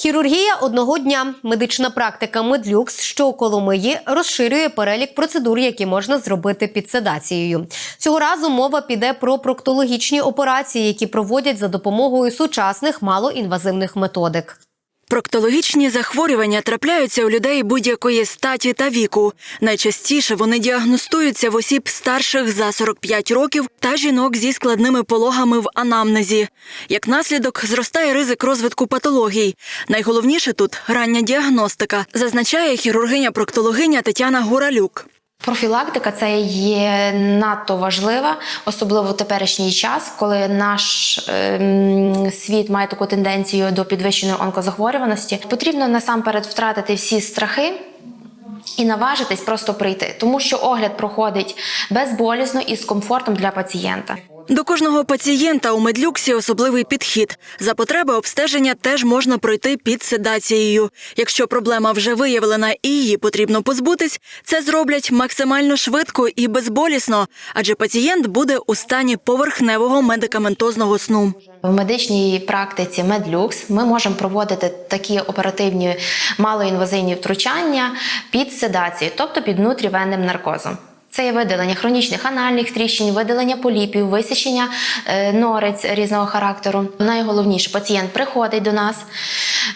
Хірургія одного дня. Медична практика Медлюкс, що у Коломиї, розширює перелік процедур, які можна зробити під седацією. Цього разу мова піде про проктологічні операції, які проводять за допомогою сучасних малоінвазивних методик. Проктологічні захворювання трапляються у людей будь-якої статі та віку. Найчастіше вони діагностуються в осіб старших за 45 років та жінок зі складними пологами в анамнезі. Як наслідок, зростає ризик розвитку патологій. Найголовніше тут рання діагностика, зазначає хірургиня-проктологиня Тетяна Гуралюк. Профілактика це є надто важлива, особливо в теперішній час, коли наш ем, світ має таку тенденцію до підвищеної онкозахворюваності. Потрібно насамперед втратити всі страхи. І наважитись просто прийти, тому що огляд проходить безболісно і з комфортом для пацієнта. До кожного пацієнта у медлюксі особливий підхід. За потреби обстеження теж можна пройти під седацією. Якщо проблема вже виявлена і її потрібно позбутись, це зроблять максимально швидко і безболісно, адже пацієнт буде у стані поверхневого медикаментозного сну. В медичній практиці Медлюкс ми можемо проводити такі оперативні малоінвазивні втручання під седацією, тобто під внутрівенним наркозом. Це є видалення хронічних анальних тріщин, видалення поліпів, висічення е, норець різного характеру. Найголовніше, пацієнт приходить до нас,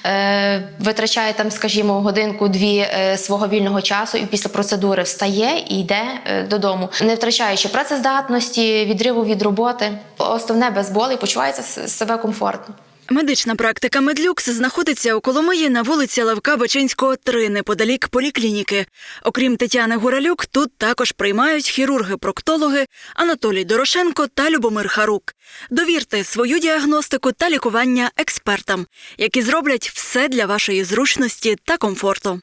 е, витрачає там, скажімо, годинку-дві е, свого вільного часу і після процедури встає і йде додому, не втрачаючи працездатності, відриву від роботи. Основне без болей почувається себе комфортно. Медична практика Медлюкс знаходиться у Коломиї на вулиці Лавка Бачинського, 3, неподалік поліклініки. Окрім Тетяни Гуралюк, тут також приймають хірурги-проктологи Анатолій Дорошенко та Любомир Харук. Довірте свою діагностику та лікування експертам, які зроблять все для вашої зручності та комфорту.